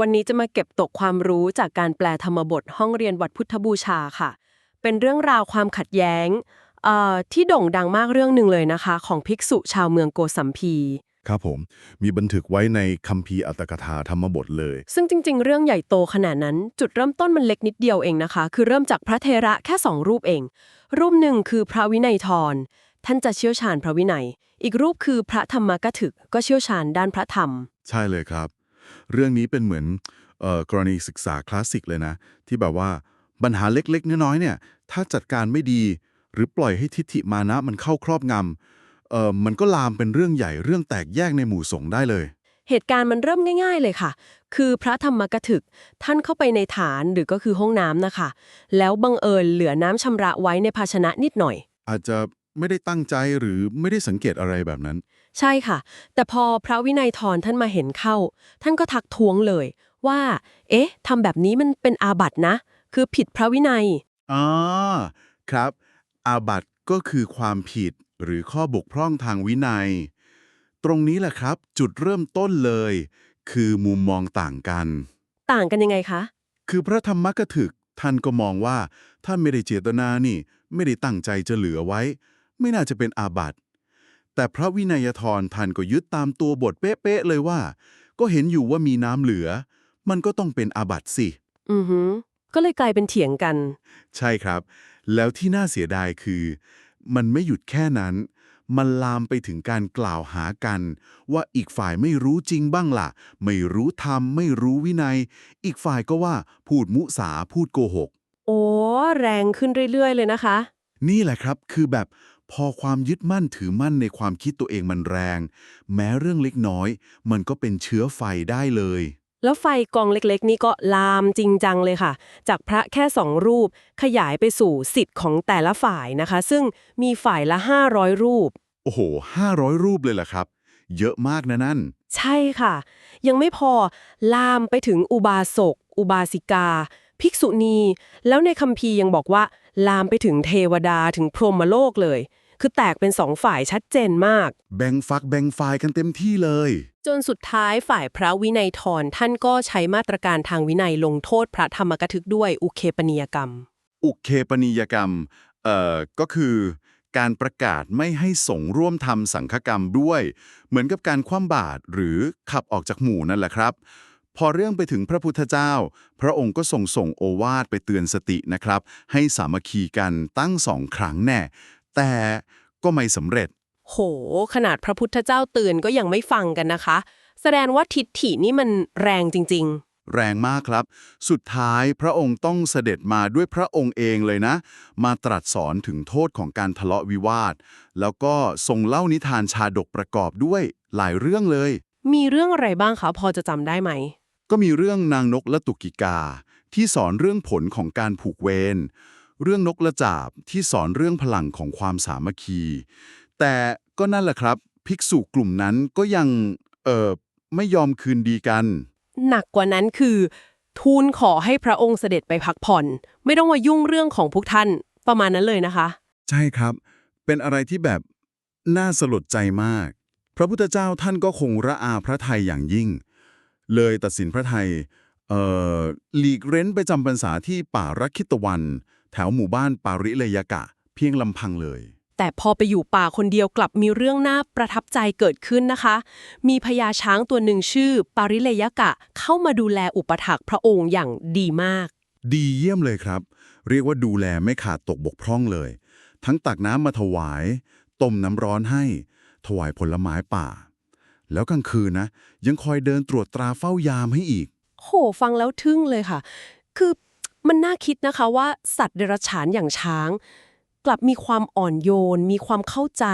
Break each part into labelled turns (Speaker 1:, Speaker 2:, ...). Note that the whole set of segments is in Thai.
Speaker 1: วันนี้จะมาเก็บตกความรู้จากการแปลธรรมบทห้องเรียนวัดพุทธบูชาค่ะ เป็นเรื่องราวความขัดแย้งเอ่อที่โด่งดังมากเรื่องหนึ่งเลยนะคะ ของภิกษุชาวเมืองโกสัมพี
Speaker 2: ครับผม มีบันทึกไว้ในคัมภีร์อัตถกถาธรรมบทเลย
Speaker 1: ซึ่งจริง ๆ เรื่องใหญ่โตขนาดนั้น จุดเริ่มต้นมันเล็กนิดเดียวเองนะคะ คือเริ่มจากพระเทระแค่สองรูปเอง รูปหนึ่งคือพระวินัยทรท่านจะเชี่ยวชาญพระวินัย อีกรูปคือพระธรรมกถึกก็เชี่ยวชาญด้านพระธรรม
Speaker 2: ใช่เลยครับ เรื่องนี้เป็นเหมือนเอ่อกรณีศึกษาคลาสสิกเลยนะ ที่แบบว่าปัญหาเล็กๆ น้อยๆเนี่ยถ้าจัดการไม่ดี หรือปล่อยให้ทิฏฐิมานะมันเข้าครอบงำเอ่อมันก็ลามเป็นเรื่องใหญ่เรื่องแตกแยกในหมู่สงฆ์ได้เลย
Speaker 1: เหตุการณ์มันเริ่มง่าย ๆ เลยค่ะ คือพระธรรมกถึก ท่านเข้าไปในฐานหรือก็คือห้องน้ำนะคะ แล้วบังเอิญเหลือน้ำชำระไว้ในภาชนะนิดหน่อย
Speaker 2: อาจจะ ไม่ได้ตั้งใจหรือไม่ได้สังเกตอะไรแบบนั้น
Speaker 1: ใช่ค่ะ แต่พอพระวินัยทรท่านมาเห็นเข้า ท่านก็ทักท้วงเลยว่า เอ๊ะทำแบบนี้มันเป็นอาบัตินะ คือผิดพระวินัย
Speaker 2: อ๋อครับ อาบัติก็คือความผิดหรือข้อบกพร่องทางวินัย ตรงนี้แหละครับ จุดเริ่มต้นเลย คือมุมมองต่างกัน
Speaker 1: ต่างกันยังไงคะ
Speaker 2: คือพระธรรมกถึก ท่านก็มองว่า ท่านไม่ได้เจตนานี่ ไม่ได้ตั้งใจจะเหลือไว้ ไม่น่าจะเป็นอาบัติ แต่พระวินัยทรท่านก็ยึดตามตัวบทเป๊ะๆเลยว่า ก็เห็นอยู่ว่ามีน้ำเหลือ มันก็ต้องเป็นอาบัติสิ
Speaker 1: อือหือก็เลยกลายเป็นเถียงกัน
Speaker 2: ใช่ครับ แล้วที่น่าเสียดายคือ มันไม่หยุดแค่นั้น มันลามไปถึงการกล่าวหากัน ว่าอีกฝ่ายไม่รู้จริงบ้างล่ะ ไม่รู้ธรรมไม่รู้วินัย อีกฝ่ายก็ว่าพูดมุสาพูดโกหก
Speaker 1: โอ้ แรงขึ้นเรื่อยๆ เลยนะคะ
Speaker 2: นี่แหละครับคือแบบ พอความยึดมั่นถือมั่นในความคิดตัวเองมันแรง แม้เรื่องเล็กน้อย มันก็เป็นเชื้อไฟได้เลย
Speaker 1: แล้วไฟกองเล็กๆ นี่ก็ลามจริงจังเลยค่ะ จากพระแค่สองรูป ขยายไปสู่สิทธิ์ของแต่ละฝ่ายนะคะ ซึ่งมีฝ่ายละ 500 รูป
Speaker 2: โอ้โหห้าร้อยรูปเลยล่ะครับ เยอะมากนะนั่น
Speaker 1: ใช่ค่ะ ยังไม่พอลามไปถึงอุบาสก อุบาสิกา ภิกษุณี แล้วในคัมภีร์ยังบอกว่า ลามไปถึงเทวดาถึงพรหมโลกเลย คือแตกเป็นสองฝ่ายชัดเจนมาก
Speaker 2: แบ่งฝักแบ่งฝ่ายกันเต็มที่เลย
Speaker 1: จนสุดท้ายฝ่ายพระวินัยทรท่านก็ใช้มาตรการทางวินัยลงโทษพระธรรมกถึกด้วยอุเคปนิยกรรม
Speaker 2: อุเคปนิยกรรม เอ่อ ก็คือการประกาศไม่ให้สงฆ์ร่วมทำสังฆกรรมด้วย เหมือนกับการคว่ำบาตรหรือขับออกจากหมู่นั่นแหละครับ พอเรื่องไปถึงพระพุทธเจ้า พระองค์ก็ส่งส่งโอวาทไปเตือนสตินะครับ ให้สามัคคีกันตั้งสองครั้งแน่ แต่ก็ไม่สำเร็จ
Speaker 1: โห ขนาดพระพุทธเจ้าเตือนก็ยังไม่ฟังกันนะคะ แสดงว่าทิฏฐินี่มันแรงจริง
Speaker 2: แรงมากครับ สุดท้ายพระองค์ต้องเสด็จมาด้วยพระองค์เองเลยนะ มาตรัสสอนถึงโทษของการทะเลาะวิวาท แล้วก็ทรงเล่านิทานชาดกประกอบด้วยหลายเรื่องเลย
Speaker 1: ๆมีเรื่องอะไรบ้างคะพอจะจำได้ไหม
Speaker 2: ก็มีเรื่องนางนกและตุกิกา ที่สอนเรื่องผลของการผูกเวร เรื่องนกและจาบที่สอนเรื่องพลังของความสามัคคี แต่ก็นั่นแหละครับ ภิกษุกลุ่มนั้นก็ยัง เอ่อไม่ยอมคืนดีกัน
Speaker 1: หนักกว่านั้นคือ ทูลขอให้พระองค์เสด็จไปพักผ่อน ไม่ต้องมายุ่งเรื่องของพวกท่านประมาณนั้นเลยนะคะ
Speaker 2: ใช่ครับ เป็นอะไรที่แบบน่าสลดใจมาก พระพุทธเจ้าท่านก็คงระอาพระทัยอย่างยิ่ง เลยตัดสินพระทัยเอ่อหลีกเร้นไปจำพรรษาที่ป่ารักขิตวัน แถวหมู่บ้านปาริเลยกะ เพียงลำพังเลย
Speaker 1: แต่พอไปอยู่ป่าคนเดียวกลับมีเรื่องน่าประทับใจเกิดขึ้นนะคะ มีพญาช้างตัวหนึ่งชื่อ ปาริเลยกะเข้ามาดูแลอุปถักพระองค์อย่างดีมาก
Speaker 2: ดีเยี่ยมเลยครับ เรียกว่าดูแลไม่ขาดตกบกพร่องเลย ทั้งตักน้ำมาถวาย ต้มน้ำร้อนให้ ถวายผลไม้ป่า แล้วกลางคืนนะ ยังคอยเดินตรวจตราเฝ้ายามให้อีก
Speaker 1: โห ฟังแล้วทึ่งเลยค่ะ คือ มันน่าคิดนะคะว่าสัตว์เดรัจฉานอย่างช้าง กลับมีความอ่อนโยน มีความเข้าใจ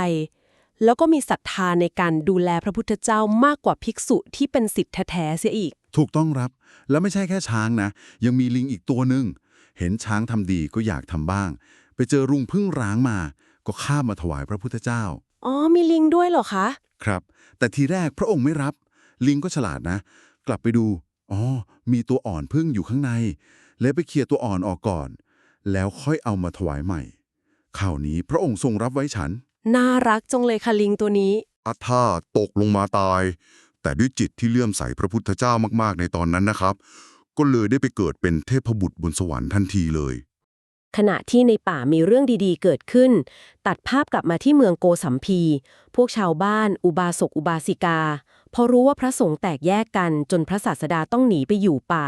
Speaker 1: แล้วก็มีศรัทธาในการดูแลพระพุทธเจ้ามากกว่าภิกษุที่เป็นสิทธิ์แท้ๆเสียอีก
Speaker 2: ถูกต้องครับ แล้วไม่ใช่แค่ช้างนะ ยังมีลิงอีกตัวหนึ่ง เห็นช้างทำดีก็อยากทำบ้าง ไปเจอรุงพึ่งร้างมา ก็ข้ามมาถวายพระพุทธเจ้า
Speaker 1: อ๋อ มีลิงด้วยเหรอคะ
Speaker 2: ครับ แต่ทีแรกพระองค์ไม่รับ ลิงก็ฉลาดนะ กลับไปดู อ๋อ มีตัวอ่อนพึ่งอยู่ข้างใน เลยไปเคลียร์ตัวอ่อนออกก่อน แล้วค่อยเอามาถวายใหม่ข่าวนี้พระองค์ทรงรับไว้ฉัน
Speaker 1: น่ารักจังเลยค่ะลิงตัวนี้
Speaker 2: อัธาตกลงมาตายแต่
Speaker 3: แต่ด้วยจิตที่เลื่อมใสพระพุทธเจ้ามากๆ ในตอนนั้นนะครับ ก็เลยได้ไปเกิดเป็นเทพบุตรบนสวรรค์ทันทีเลย
Speaker 1: ขณะที่ในป่ามีเรื่องดีๆ เกิดขึ้น ตัดภาพกลับมาที่เมืองโกสัมพี พวกชาวบ้าน อุบาสกอุบาสิกา พอรู้ว่าพระสงฆ์แตกแยกกันจนพระศาสดาต้องหนีไปอยู่ป่า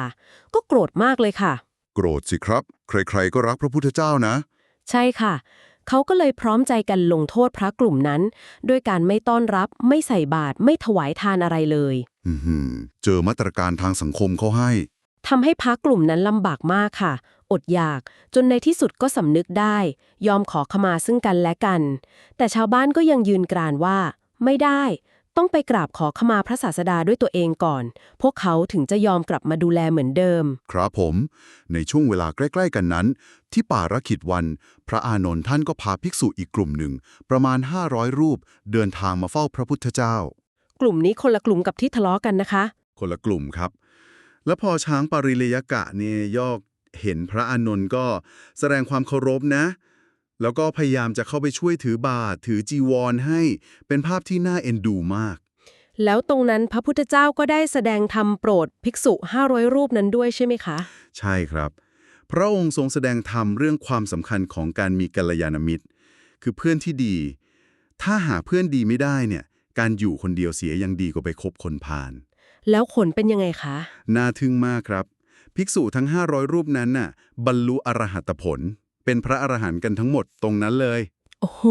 Speaker 1: ก็โกรธมากเลยค่ะ
Speaker 3: โกรธสิครับ ใครๆก็รักพระพุทธเจ้านะ
Speaker 1: ใช่ค่ะ เขาก็เลยพร้อมใจกันลงโทษพระกลุ่มนั้น ด้วยการไม่ต้อนรับไม่ใส่บาตรไม่ถวายทานอะไรเลย
Speaker 3: อือหือเจอมาตรการทางสังคมเขาให้
Speaker 1: ทำให้พระกลุ่มนั้นลำบากมากค่ะ อดอยากจนในที่สุดก็สำนึกได้ ยอมขอขมาซึ่งกันและกัน แต่ชาวบ้านก็ยังยืนกรานว่า ไม่ได้ ต้องไปกราบขอขมาพระศาสดาด้วยตัวเองก่อน พวกเขาถึงจะยอมกลับมาดูแลเหมือนเดิม
Speaker 3: ครับผม ในช่วงเวลาใกล้ ๆ กันนั้น ที่ป่ารคิดวัน พระอานนท์ท่านก็พาภิกษุอีกกลุ่มหนึ่ง ประมาณ 500 รูป เดินทางมาเฝ้าพระพุทธเจ้า
Speaker 1: กลุ่มนี้คนละกลุ่มกับที่ทะเลาะกันนะคะ
Speaker 2: คนละกลุ่มครับ แล้วพอช้างปาริเลยกะเนี่ยยอกเห็นพระอานนท์ก็แสดงความเคารพนะ แล้วก็พยายามจะเข้าไปช่วยถือบาตรถือจีวรให้ เป็นภาพที่น่าเอ็นดูมาก
Speaker 1: แล้วตรงนั้นพระพุทธเจ้าก็ได้แสดงธรรมโปรดภิกษุ 500 รูปนั้นด้วยใช่ไหมคะ
Speaker 2: ใช่ครับ พระองค์ทรงแสดงธรรมเรื่องความสำคัญของการมีกัลยาณมิตร คือเพื่อนที่ดี ถ้าหาเพื่อนดีไม่ได้เนี่ย การอยู่คนเดียวเสียยังดีกว่าไปคบคนพาล
Speaker 1: แล้วผลเป็นยังไงคะ
Speaker 2: น่าทึ่งมากครับ ภิกษุทั้ง 500 รูปนั้นน่ะบรรลุอรหัตผล เป็นพระอรหันต์กันทั้งหมดตรงนั้นเลย
Speaker 1: โอ้โห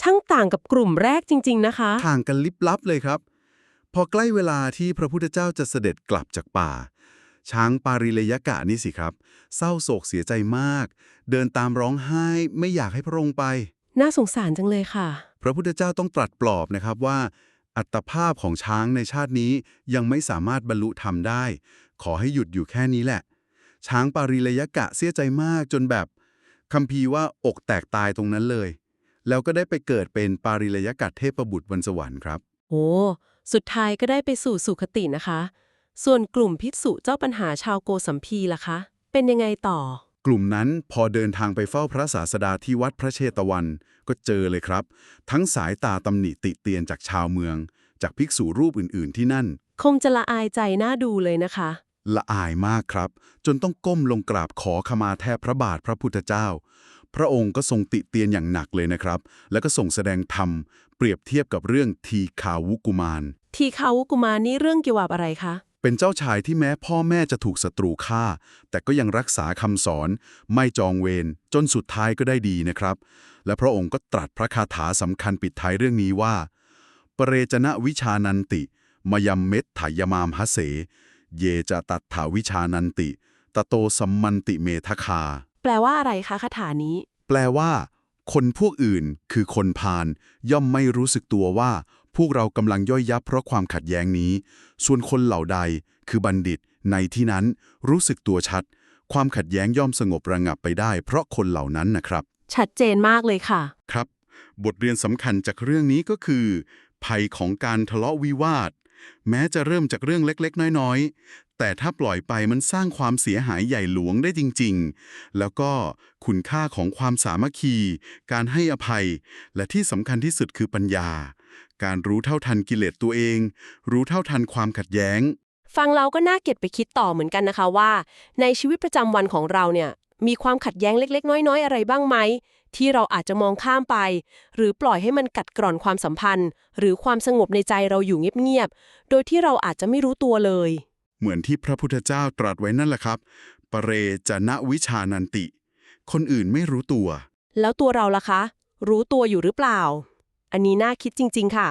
Speaker 1: ช่างต่างกับกลุ่มแรกจริง ๆ นะคะ
Speaker 2: ห่างกันลิบลับเลยครับ พอใกล้เวลาที่พระพุทธเจ้าจะเสด็จกลับจากป่า ช้างปาริเลยกะนี่สิครับ เศร้าโศกเสียใจมาก เดินตามร้องไห้ไม่อยากให้พระองค์ไป
Speaker 1: น่าสงสารจังเลยค่ะ
Speaker 2: พระพุทธเจ้าต้องตรัสปลอบนะครับว่า อัตภาพของช้างในชาตินี้ยังไม่สามารถบรรลุธรรมได้ ขอให้หยุดอยู่แค่นี้แหละ ช้างปาริเลยกะเสียใจมากจนแบบ คัมภีร์ว่าอกแตกตายตรงนั้นเลย แล้วก็ได้ไปเกิดเป็นปาริเลยกะเทพบุตรบนสวรรค์ครับ
Speaker 1: โอ้สุดท้ายก็ได้ไปสู่สุคตินะคะ ส่วนกลุ่มภิกษุเจ้าปัญหาชาวโกสัมพีล่ะคะ เป็นยังไงต่อ
Speaker 2: กลุ่มนั้นพอเดินทางไปเฝ้าพระศาสดาที่วัดพระเชตวัน ก็เจอเลยครับ ทั้งสายตาตำหนิติเตียนจากชาวเมือง จากภิกษุรูปอื่น ๆ ที่นั่น
Speaker 1: คงจะละอายใจน่าดูเลยนะคะ
Speaker 2: ละอายมากครับ จนต้องก้มลงกราบขอขมาแทบพระบาทพระพุทธเจ้า พระองค์ก็ทรงติเตียนอย่างหนักเลยนะครับ แล้วก็ทรงแสดงธรรม เปรียบเทียบกับเรื่องทีคาวุกุมาร
Speaker 1: ทีเขากุมารนี่เรื่องเกี่ยวกับอะไรคะ
Speaker 2: เป็นเจ้าชายที่แม้พ่อแม่จะถูกศัตรูฆ่า แต่ก็ยังรักษาคำสอน ไม่จองเวรจนสุดท้ายก็ได้ดีนะครับ และพระองค์ก็ตรัสพระคาถาสำคัญปิดท้ายเรื่องนี้ว่าปเรจนะวิชานันติ มยมเม็ดถายมามหเส เยจะตัดถาวิชานันติ ตโตสัมมันติเมทคา
Speaker 1: แปลว่าอะไรคะคาถานี้
Speaker 2: แปลว่า คนพวกอื่นคือคนพาลย่อมไม่รู้สึกตัวว่า พวกเรากำลังย่อยยับเพราะความขัดแย้งนี้ ส่วนคนเหล่าใด คือบัณฑิต ในที่นั้นรู้สึกตัวชัด ความขัดแย้งย่อมสงบระงับไปได้ เพราะคนเหล่านั้นนะครับ
Speaker 1: ชัดเจนมากเลยค่ะ
Speaker 2: ครับ บทเรียนสำคัญจากเรื่องนี้ก็คือ ภัยของการทะเลาะวิวาท แม้จะเริ่มจากเรื่องเล็กๆ น้อยๆ แต่ถ้าปล่อยไปมันสร้างความเสียหายใหญ่หลวงได้จริงๆ แล้วก็คุณค่าของความสามัคคี การให้อภัย และที่สำคัญที่สุดคือปัญญา การรู้เท่าทันกิเลสตัวเอง รู้เท่าทันความขัดแย้ง
Speaker 1: ฟังเราก็น่าเก็บไปคิดต่อเหมือนกันนะคะว่า ในชีวิตประจำวันของเราเนี่ย มีความขัดแย้งเล็ก ๆ น้อยๆ อะไรบ้างไหม ที่เราอาจจะมองข้ามไป หรือปล่อยให้มันกัดกร่อนความสัมพันธ์ หรือความสงบในใจเราอยู่เงียบๆ โดยที่เราอาจจะไม่รู้ตัวเลย
Speaker 2: เหมือนที่พระพุทธเจ้าตรัสไว้นั่นแหละครับ ปเรจนะวิชานันติ คนอื่นไม่รู้ตัว
Speaker 1: แล้วตัวเราล่ะคะ รู้ตัวอยู่หรือเปล่า อันนี้น่าคิดจริง ๆ ค่ะ